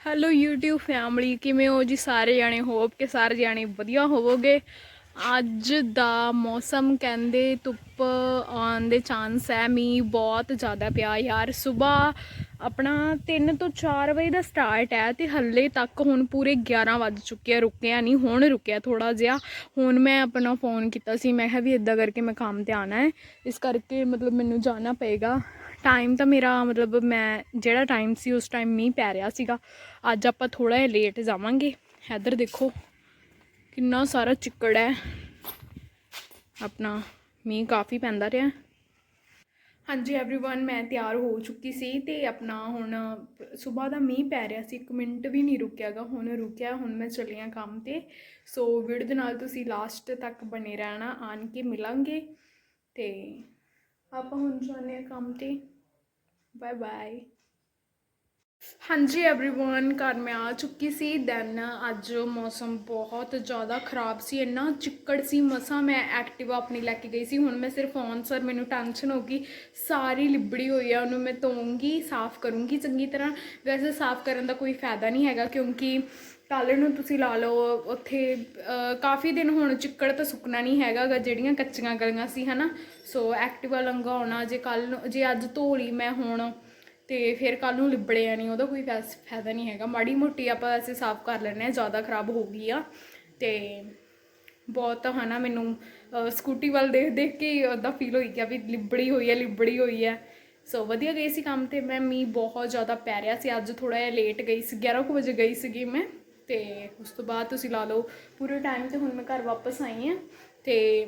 Hello YouTube family ਕਿਵੇਂ ਹੋ ਜੀ ਸਾਰੇ ਜਾਣੇ? ਹੋਪ ਕਿ ਸਾਰੇ ਜਾਣੇ ਵਧੀਆ ਹੋਵੋਗੇ। ਅੱਜ ਦਾ ਮੌਸਮ ਕਹਿੰਦੇ ਧੁੱਪ ਆਉਣ ਦੇ ਚਾਂਸ ਹੈ। ਮੀਂਹ ਬਹੁਤ ਜ਼ਿਆਦਾ ਪਿਆ ਯਾਰ। ਸਵੇਰ ਆਪਣਾ 3 ਤੋਂ 4 ਵਜੇ ਦਾ ਸਟਾਰਟ ਹੈ ਤੇ ਹੱਲੇ ਤੱਕ ਹੁਣ ਪੂਰੇ 11 ਵੱਜ ਚੁੱਕੇ ਆ। ਰੁਕਿਆ ਨਹੀਂ ਹੁਣ ਰੁਕਿਆ ਥੋੜਾ ਜਿਹਾ। ਹੁਣ ਮੈਂ ਆਪਣਾ ਫੋਨ ਕੀਤਾ ਸੀ। ਮੈਂ ਕਿਹਾ ਵੀ ਇਦਾਂ ਕਰਕੇ ਮੈਂ ਕੰਮ ਤੇ ਆਣਾ ਹੈ। ਇਸ ਕਰਕੇ ਮਤਲਬ ਮੈਨੂੰ ਜਾਣਾ ਪਏਗਾ। ਟਾਈਮ ਤਾਂ ਮੇਰਾ ਮਤਲਬ ਮੈਂ ਜਿਹੜਾ ਟਾਈਮ ਸੀ ਉਸ ਟਾਈਮ ਮੀਂਹ ਪੈ ਰਿਹਾ ਸੀਗਾ ਅੱਜ ਆਪਾਂ ਥੋੜਾ ਜਿਹਾ ਲੇਟ ਜਾਵਾਂਗੇ ਇੱਧਰ ਦੇਖੋ ਕਿੰਨਾ ਸਾਰਾ ਚਿੱਕੜ ਹੈ ਆਪਣਾ ਮੀਂਹ ਕਾਫੀ ਪੈਂਦਾ ਰਿਹਾ ਹਾਂਜੀ एवरीवन ਮੈਂ ਤਿਆਰ ਹੋ ਚੁੱਕੀ ਸੀ ਤੇ ਆਪਣਾ ਹੁਣ ਸਵੇਰ ਦਾ ਮੀਂਹ ਪੈ ਰਿਹਾ ਸੀ 1 ਮਿੰਟ ਵੀ ਨਹੀਂ ਰੁਕਿਆਗਾ ਹੁਣ ਰੁਕਿਆ ਹੁਣ ਮੈਂ ਚੱਲੀ ਹਾਂ ਕੰਮ ਤੇ ਸੋ ਵੀਡੀਓ ਦੇ ਨਾਲ ਤੁਸੀਂ ਲਾਸਟ ਤੱਕ ਬਣੇ ਰਹਿਣਾ ਆਣ ਕੇ ਮਿਲਾਂਗੇ ਤੇ ਆਪਾਂ ਹੁਣ ਜਾਂਦੇ ਹਾਂ ਕੰਮ ਤੇ। ਬਾਏ ਬਾਏ ਹਾਂਜੀ एवरीवन ਘਰ ਮੈਂ ਆ ਚੁੱਕੀ ਸੀ ਦੈਨ ਅੱਜ ਮੌਸਮ ਬਹੁਤ ਜ਼ਿਆਦਾ ਖਰਾਬ ਸੀ ਇੰਨਾ ਚਿੱਕੜ ਸੀ ਮਸਾਂ ਮੈਂ ਐਕਟਿਵਾ ਆਪਣੀ ਲੈ ਕੇ ਗਈ ਸੀ ਹੁਣ ਮੈਂ ਸਿਰਫ ਔਨ ਸਰ ਮੈਨੂੰ ਟੈਨਸ਼ਨ ਹੋ ਗਈ ਸਾਰੀ ਲਿਬੜੀ ਹੋਈ ਆ ਉਹਨੂੰ ਮੈਂ ਧੋਉਂਗੀ ਸਾਫ਼ ਕਰੂੰਗੀ ਚੰਗੀ ਤਰ੍ਹਾਂ ਵੈਸੇ ਸਾਫ਼ ਕਰਨ ਦਾ ਕੋਈ ਫਾਇਦਾ ਨਹੀਂ ਹੈਗਾ ਕਿਉਂਕਿ ਕੱਲ੍ਹ ਨੂੰ ਤੁਸੀਂ ਲਾ ਲਓ ਉੱਥੇ ਅਹ, ਕਾਫੀ ਦਿਨ ਹੁਣ ਚਿੱਕੜ ਤਾਂ ਸੁੱਕਣਾ ਨਹੀਂ ਹੈਗਾ ਗਾ ਜਿਹੜੀਆਂ ਕੱਚੀਆਂ ਗਲੀਆਂ ਸੀ ਹਨਾ ਸੋ ਐਕਟਿਵਾ ਲੰਗਾ ਹੋਣਾ ਜੇ ਕੱਲ ਨੂੰ ਜੇ ਅੱਜ ਧੋ ਲਈ ਮੈਂ ਹੁਣ ਤੇ ਫਿਰ ਕੱਲ ਨੂੰ ਲਿਬੜਿਆ ਨਹੀਂ, ਉਹਦਾ ਕੋਈ ਫੈਸ- ਫਾਇਦਾ ਨਹੀਂ ਹੈਗਾ। ਮਾੜੀ ਮੋਟੀ ਆਪਾਂ ਐਸੇ ਸਾਫ਼ ਕਰ ਲੈਣੇ ਆ ਜ਼ਿਆਦਾ ਖਰਾਬ ਹੋ ਗਈ ਆ। ਤੇ ਬਹੁਤ ਹਨਾ ਮੈਨੂੰ ਸਕੂਟੀ ਵੱਲ ਦੇਖ ਦੇਖ ਕੇ ਉਹਦਾ ਫੀਲ ਹੋਈ ਗਿਆ ਵੀ ਲਿਬੜੀ ਹੋਈ ਹੈ, ਲਿਬੜੀ ਹੋਈ ਹੈ। ਸੋ ਵਧੀਆ ਗਈ ਸੀ ਕੰਮ ਤੇ, ਮੈਂ ਮੀਂਹ ਬਹੁਤ ਜ਼ਿਆਦਾ ਪੈ ਰਿਹਾ ਸੀ। ਅੱਜ ਥੋੜਾ ਜਿਹਾ ਲੇਟ ਗਈ ਸੀ 11 ਕੁ ਵਜੇ ਗਈ ਸੀਗੀ ਮੈਂ। ਤੇ ਉਸ ਤੋਂ ਬਾਅਦ ਤੁਸੀਂ ਲਾ ਲਓ, ਪੂਰੇ ਟਾਈਮ ਤੇ ਹੁਣ ਮੈਂ ਘਰ ਵਾਪਸ ਆਈ ਹਾਂ। ਤੇ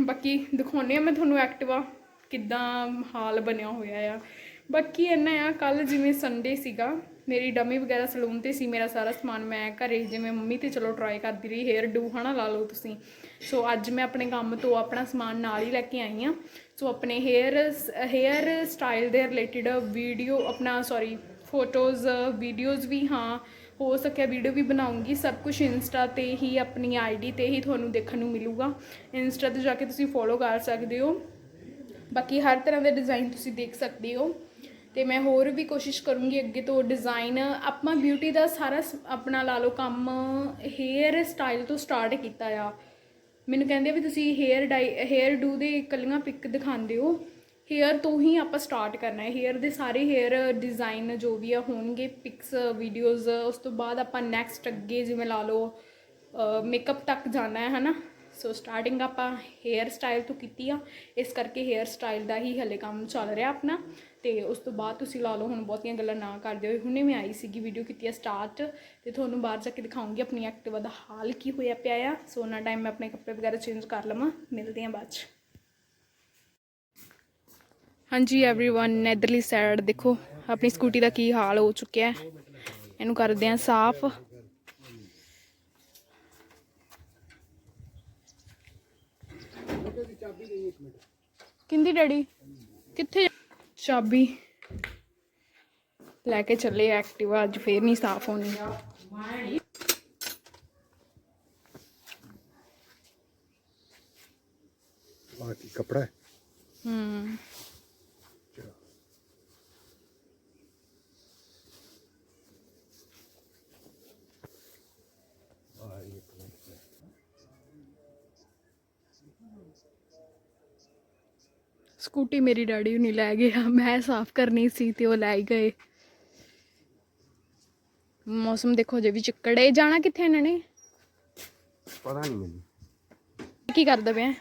ਬਾਕੀ ਦਿਖਾਉਂਦੇ ਆ ਮੈਂ ਤੁਹਾਨੂੰ ਐਕਟਿਵਾ ਕਿੱਦਾਂ ਹਾਲ ਬਣਿਆ ਹੋਇਆ ਆ। ਬਾਕੀ ਇੰਨਾ ਆ ਕੱਲ ਜਿਵੇਂ ਸੰਡੇ ਸੀਗਾ, ਮੇਰੀ ਡਮੀ ਵਗੈਰਾ ਸਲੂਨ ਤੇ ਸੀ, ਮੇਰਾ ਸਾਰਾ ਸਮਾਨ ਮੈਂ ਘਰੇ ਜਿਵੇਂ ਮੰਮੀ ਤੇ ਚਲੋ ਟਰਾਈ ਕਰਦੀ ਰਹੀ ਹੇਅਰ ਡੂ ਹਨਾ ਲਾ ਲਓ ਤੁਸੀਂ। ਸੋ ਅੱਜ ਮੈਂ ਆਪਣੇ ਕੰਮ ਤੋਂ ਆਪਣਾ ਸਮਾਨ ਨਾਲ ਹੀ ਲੈ ਕੇ ਆਈ ਆ ਸੋ ਆਪਣੇ ਹੇਅਰ ਹੇਅਰ ਸਟਾਈਲ ਦੇ ਰਿਲੇਟਡ ਵੀਡੀਓ ਆਪਣਾ ਸੌਰੀ ਫੋਟੋਜ਼ ਵੀਡੀਓਜ਼ ਵੀ ਹਾਂ, ਹੋ ਸਕਿਆ ਵੀਡੀਓ ਵੀ ਬਣਾਉਂਗੀ। ਸਭ ਕੁਝ ਇੰਸਟਾ ਤੇ ਹੀ, ਆਪਣੀ ਆਈਡੀ ਤੇ ਹੀ ਤੁਹਾਨੂੰ ਦੇਖਣ ਨੂੰ ਮਿਲੂਗਾ। ਇੰਸਟਾ ਤੇ ਜਾ ਕੇ ਤੁਸੀਂ ਫੋਲੋ ਕਰ ਸਕਦੇ ਹੋ। ਬਾਕੀ ਹਰ ਤਰ੍ਹਾਂ ਦੇ ਡਿਜ਼ਾਈਨ ਤੁਸੀਂ ਦੇਖ ਸਕਦੇ ਹੋ। ਤੇ ਮੈਂ ਹੋਰ ਵੀ ਕੋਸ਼ਿਸ਼ ਕਰੂੰਗੀ ਅੱਗੇ ਤੋਂ ਡਿਜ਼ਾਈਨ ਆਪਾਂ ਬਿਊਟੀ ਦਾ ਸਾਰਾ ਸ- ਆਪਣਾ ਲਾ ਲਓ ਕੰਮ ਹੇਅਰ ਸਟਾਈਲ ਤੋਂ ਸਟਾਰਟ ਕੀਤਾ ਆ। ਮੈਨੂੰ ਕਹਿੰਦੇ ਵੀ ਤੁਸੀਂ ਹੇਅਰ ਡਾਈ ਹੇਅਰ ਡੂ ਦੇ ਇਕੱਲੀਆਂ ਪਿਕ ਦਿਖਾਉਂਦੇ ਹੋ। ਹੇਅਰ ਤੋਂ ਹੀ ਆਪਾਂ ਸਟਾਰਟ ਕਰਨਾ ਹੈ। ਹੇਅਰ ਦੇ ਸਾਰੇ ਹੇਅਰ ਡਿਜ਼ਾਈਨ ਜੋ ਵੀ ਆ ਹੋਣਗੇ ਪਿਕਸ ਵੀਡੀਓਜ਼ ਉਸ ਤੋਂ ਬਾਅਦ ਆਪਾਂ ਨੈਕਸਟ ਅੱਗੇ ਜਿਵੇਂ ਲਾ ਲਓ ਮੇਕਅਪ ਤੱਕ ਜਾਣਾ ਹੈ, ਹਨਾ? ਸੋ ਸਟਾਰਟਿੰਗ ਆਪਾਂ ਹੇਅਰ ਸਟਾਈਲ ਤੋਂ ਕੀਤੀ ਆ ਇਸ ਕਰਕੇ ਹੇਅਰ ਸਟਾਈਲ ਦਾ ਹੀ ਹਲੇ ਕੰਮ ਚੱਲ ਰਿਹਾ ਆਪਣਾ ਤੇ ਉਸ ਤੋਂ ਬਾਅਦ ਤੁਸੀਂ ਲਾ ਲਓ ਹੁਣ ਬਹੁਤੀਆਂ ਗੱਲਾਂ ਨਾ ਕਰਦੇ ਹੋਏ ਹੁਣੇ ਮੈਂ ਆਈ ਸੀਗੀ ਵੀਡੀਓ ਕੀਤੀ ਆ ਸਟਾਰਟ ਤੇ ਤੁਹਾਨੂੰ ਬਾਹਰ ਜਾ ਕੇ ਦਿਖਾਉਂਗੀ ਆਪਣੀ ਐਕਟਿਵਾ ਦਾ ਹਾਲ ਕੀ ਹੋਇਆ ਪਿਆ ਆ ਸੋ ਉਹਨਾਂ ਟਾਈਮ ਮੈਂ ਆਪਣੇ ਕੱਪੜੇ ਵਗੈਰਾ ਚੇਂਜ ਕਰ ਲਵਾਂ ਮਿਲਦੇ ਹਾਂ ਬਾਅਦ ਚ ਹਾਂਜੀ एवरीवन ਇਧਰਲੀ ਸਾਈਡ ਦੇਖੋ ਆਪਣੀ ਸਕੂਟੀ ਦਾ ਕੀ ਹਾਲ ਹੋ ਚੁੱਕਿਆ ਹੈ ਇਹਨੂੰ ਕਰਦੇ ਆਂ ਸਾਫ਼ ਕਿੰਦੀ ਡੈਡੀ ਕਿੱਥੇ ਜਾ- ਚਾਬੀ ਲੈ ਕੇ ਚੱਲੇ ਐਕਟਿਵਾ ਅੱਜ ਫੇਰ ਨਹੀਂ ਸਾਫ਼ ਹੋਣੀ ਆ ਕੀ ਕਪੜਾ ਹੈ ਹੂੰ ਆ ਇਹ ਪਲੇਟ ਹੈ। ਸਕੂਟੀ ਮੇਰੀ ਡੈਡੀ ਨਹੀਂ ਲੈ ਗਿਆ। ਮੈਂ ਸਾਫ਼ ਕਰਨੀ ਸੀ ਤੇ ਉਹ ਲੈ ਗਏ। ਮੌਸਮ ਦੇਖੋ ਜੇ ਵੀ ਚਿੱਕੜੇ ਜਾਣਾ ਕਿੱਥੇ ਇਹਨਾਂ ਨੇ? ਪਤਾ ਨਹੀਂ ਮੈਨੂੰ। ਕੀ ਕਰਦਾ ਪਿਆ?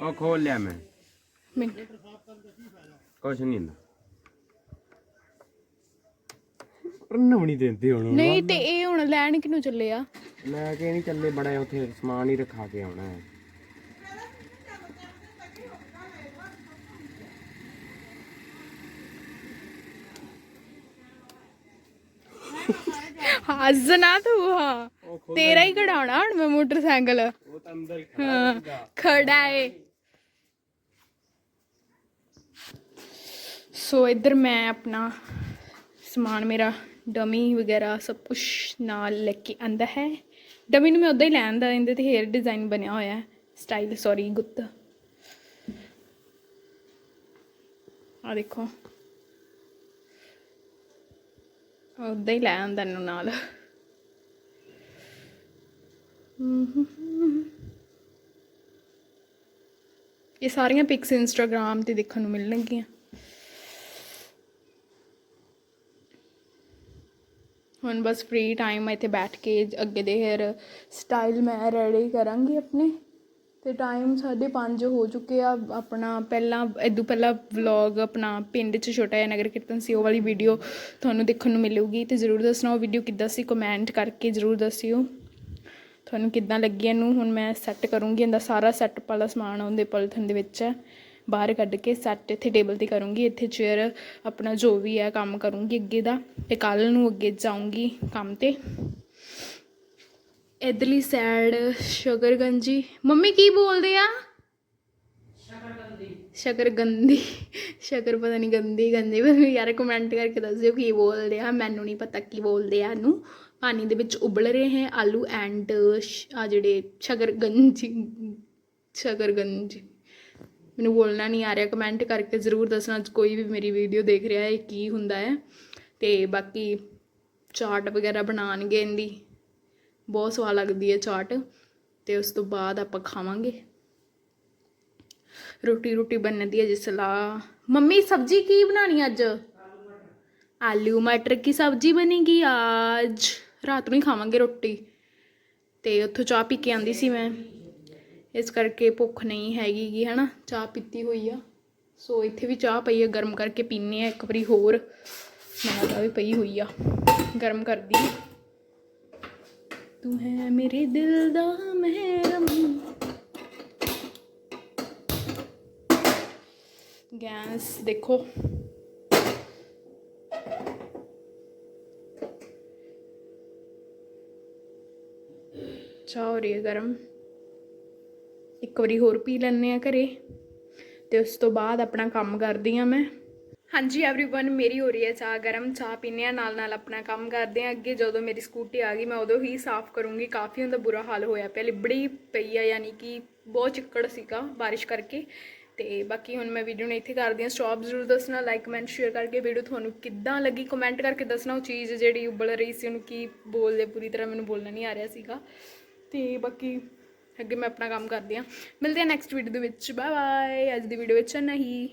ਉਹ ਖੋਲ ਲਿਆ ਮੈਂ। ਮਿੰਟ। ਕੁਛ ਨਹੀਂ ਹੁੰਦਾ। ਪਰਨਾ ਵੀ ਨਹੀਂ ਦਿੰਦੇ ਹੁਣ। ਨਹੀਂ ਤੇ ਇਹ ਹੁਣ ਲੈਣ ਕਿਨੂੰ ਚੱਲੇ ਆ? ਲੈ ਕੇ ਨਹੀਂ ਚੱਲੇ ਬੜਾ ਉੱਥੇ ਸਮਾਨ ਹੀ ਰਖਾ ਕੇ ਆਉਣਾ ਹੈ। ਹੱਸ ਨਾ ਤੂੰ ਹਾਂ। ਤੇਰਾ ਹੀ ਕਢਾਉਣਾ ਹੁਣ ਮੈਂ ਮੋਟਰਸਾਈਕਲ। ਉਹ ਤਾਂ ਅੰਦਰ ਹਾਂ ਖੜਾ ਏ। ਸੋ ਇੱਧਰ ਮੈਂ ਆਪਣਾ ਸਮਾਨ ਮੇਰਾ ਡਮੀ ਵਗੈਰਾ ਸਭ ਕੁਝ ਨਾਲ ਲੈ ਕੇ ਆਂਦਾ ਹੈ। ਡਮੀ ਨੂੰ ਮੈਂ ਉਦਾਂ ਹੀ ਲੈਣ ਦਾ ਇਹਦੇ ਤੇ ਹੇਅਰ ਡਿਜ਼ਾਈਨ ਬਣਿਆ ਹੋਇਆ ਹੈ। ਸਟਾਈਲ ਸੌਰੀ ਗੁੱਤ। ਆ ਦੇਖੋ। ਉਦਾਂ ਹੀ ਲੈ ਆਂਦਾ ਇਹਨੂੰ ਨਾਲ। ਇਹ ਸਾਰੀਆਂ ਪਿਕਸ ਇੰਸਟਾਗ੍ਰam ਤੇ ਦੇਖਣ ਨੂੰ ਮਿਲਣਗੀਆਂ। ਹੁਣ ਬਸ ਫ੍ਰੀ ਟਾਈਮ ਇੱਥੇ ਬੈਠ ਕੇ ਅੱਗੇ ਦੇ ਹੇਅਰ ਸਟਾਈਲ ਮੈਂ ਰੈਡੀ ਕਰਾਂਗੀ ਆਪਣੇ। ਤੇ ਟਾਈਮ 5:30 ਹੋ ਚੁੱਕੇ ਆ, ਆਪਣਾ ਪਹਿਲਾਂ ਇਦੋਂ ਪਹਿਲਾਂ ਵਲੌਗ ਆਪਣਾ ਪਿੰਡ 'ਚ ਛੋਟਾ ਜਿਹਾ ਨਗਰ ਕੀਰਤਨ ਸੀ, ਉਹ ਵਾਲੀ ਵੀਡੀਓ ਤੁਹਾਨੂੰ ਦੇਖਣ ਨੂੰ ਮਿਲੂਗੀ। ਤੇ ਜ਼ਰੂਰ ਦੱਸਣਾ ਉਹ ਵੀਡੀਓ ਕਿੱਦਾਂ ਸੀ ਕਮੈਂਟ ਕਰਕੇ ਜ਼ਰੂਰ ਦੱਸਿਓ। ਤੁਹਾਨੂੰ ਕਿੱਦਾਂ ਲੱਗੀ ਇਹਨੂੰ, ਹੁਣ ਮੈਂ ਸੈੱਟ ਕਰੂੰਗੀ, ਇਹਦਾ ਸਾਰਾ ਸੈੱਟ ਵਾਲਾ ਸਮਾਨ ਉਹਦੇ ਪਲਥਨ ਦੇ ਵਿੱਚ ਹੈ। ਬਾਹਰ ਕੱਢ ਕੇ ਸੈੱਟ ਇੱਥੇ ਟੇਬਲ ਤੇ ਕਰੂੰਗੀ, ਇੱਥੇ ਚੇਅਰ ਆਪਣਾ ਜੋ ਵੀ ਹੈ ਕੰਮ ਕਰੂੰਗੀ ਅੱਗੇ ਦਾ ਤੇ ਕੱਲ ਨੂੰ ਅੱਗੇ ਜਾਊਂਗੀ ਕੰਮ ਤੇ। ਇਧਰਲੀ ਸਾਈਡ ਸ਼ਗਰਗੰਜੀ। ਮੰਮੀ ਕੀ ਬੋਲਦੇ ਆ? ਸ਼ਕਰਗੰਦੀ ਸ਼ਕਰ ਪਤਾ ਨਹੀਂ ਗੰਦੀ ਗੰਦੀ ਪਰ ਯਾਰ ਕਮੈਂਟ ਕਰਕੇ ਦੱਸ ਦਿਓ ਕੀ ਬੋਲਦੇ ਆ, ਮੈਨੂੰ ਨਹੀਂ ਪਤਾ ਕੀ ਬੋਲਦੇ ਆ ਇਹਨੂੰ। ਪਾਣੀ ਦੇ ਵਿੱਚ ਉਬਲ ਰਹੇ ਹੈ, ਆਲੂ ਐਂਡ ਆ ਜਿਹੜੇ ਸ਼ਕਰਗੰਜੀ ਸ਼ਕਰਗੰਜੀ ਮੈਨੂੰ ਬੋਲਣਾ ਨਹੀਂ ਆ ਰਿਹਾ ਕਮੈਂਟ ਕਰਕੇ ਜ਼ਰੂਰ ਦੱਸਣਾ ਕੋਈ ਵੀ ਮੇਰੀ ਵੀਡੀਓ ਦੇਖ ਰਿਹਾ ਹੈ ਕੀ ਹੁੰਦਾ ਹੈ। ਤੇ ਬਾਕੀ ਚਾਟ ਵਗੈਰਾ ਬਣਾਉਣਗੇ ਇਹਦੀ। ਬਹੁਤ ਸਵਾਦ ਲੱਗਦੀ ਹੈ ਚਾਟ ਤੇ ਉਸ ਤੋਂ ਬਾਅਦ ਆਪਾਂ ਖਾਵਾਂਗੇ। ਰੋਟੀ ਰੋਟੀ ਬਣਦੀ ਹੈ ਜਿਸ ਲਾ। ਮੰਮੀ, ਸਬਜ਼ੀ ਕੀ ਬਣਾਣੀ ਅੱਜ? ਆਲੂ ਮਟਰ ਕੀ ਸਬਜ਼ੀ ਬਣੇਗੀ ਅੱਜ? ਰਾਤ ਨੂੰ ਹੀ ਖਾਵਾਂਗੇ ਰੋਟੀ। ਤੇ ਉੱਥੋਂ ਚਾਹ ਪੀ ਕੇ ਆਂਦੀ ਸੀ ਮੈਂ। ਇਸ ਕਰਕੇ ਭੁੱਖ ਨਹੀਂ ਹੈਗੀ ਗੀ, ਹਨਾ, ਚਾਹ ਪੀਤੀ ਹੋਈ ਆ। ਸੋ ਇੱਥੇ ਵੀ ਚਾਹ ਪਈ ਆ, ਗਰਮ ਕਰਕੇ ਪੀਨੇ ਆ ਇੱਕ ਵਾਰੀ ਹੋਰ। ਨਾਲ ਚਾਹ ਵੀ ਪਈ ਹੋਈ ਆ, ਗਰਮ ਕਰਦੀ ਤੂੰ ਹੈ ਮੇਰੇ ਦਿਲ ਦਾ ਮਹਿਰਮ। ਗੈਸ ਦੇਖੋ। ਚਾਹ ਹੋ ਰਹੀ ਹੈ ਗਰਮ। ਇੱਕ ਵਾਰੀ ਹੋਰ ਪੀ ਲੈਣੇ ਆ ਘਰੇ ਤੇ ਉਸ ਤੋਂ ਬਾਅਦ ਆਪਣਾ ਕੰਮ ਕਰਦੀ ਆ ਮੈਂ ਹਾਂਜੀ एवरीवन ਮੇਰੀ ਹੋ ਰਹੀ ਹੈ ਚਾਹ ਗਰਮ ਚਾਹ ਪੀਨੇ ਆ ਨਾਲ ਨਾਲ ਆਪਣਾ ਕੰਮ ਕਰਦੇ ਆ ਅੱਗੇ ਜਦੋਂ ਮੇਰੀ ਸਕੂਟੀ ਆ ਗਈ ਮੈਂ ਉਦੋਂ ਹੀ ਸਾਫ਼ ਕਰੂੰਗੀ ਕਾਫੀ ਹੁੰਦਾ ਬੁਰਾ ਹਾਲ ਹੋਇਆ ਪਿਆ ਲਿਬੜੀ ਪਈ ਆ ਯਾਨੀ ਕਿ ਬਹੁਤ ਚਿੱਕੜ ਸੀਗਾ ਬਾਰਿਸ਼ ਕਰਕੇ ਤੇ ਬਾਕੀ ਹੁਣ ਮੈਂ ਵੀਡੀਓ ਨੂੰ ਇੱਥੇ ਕਰਦੀ ਆ ਸਟਾਪ ਜ਼ਰੂਰ ਦੱਸਣਾ ਲਾਈਕ ਕਮੈਂਟ ਸ਼ੇਅਰ ਕਰਕੇ ਵੀਡੀਓ ਤੁਹਾਨੂੰ ਕਿੱਦਾਂ ਲੱਗੀ ਕਮੈਂਟ ਕਰਕੇ ਦੱਸਣਾ ਉਹ ਚੀਜ਼ ਜਿਹੜੀ ਉਬਲ ਰਹੀ ਸੀ ਉਹਨੂੰ ਕੀ ਬੋਲਦੇ ਪੂਰੀ ਤਰ੍ਹਾਂ ਮੈਨੂੰ ਬੋਲਣਾ ਨਹੀਂ ਆ ਰਿਹਾ ਸੀਗਾ ਤੇ ਬਾਕੀ ਅੱਗੇ ਮੈਂ ਆਪਣਾ ਕੰਮ ਕਰਦੀ ਆ ਮਿਲਦੇ ਆ ਨੈਕਸਟ ਵੀਡੀਓ ਦੇ ਵਿੱਚ। ਬਾਏ ਬਾਏ ਅੱਜ ਦੀ ਵੀਡੀਓ ਵਿੱਚ ਨਹੀਂ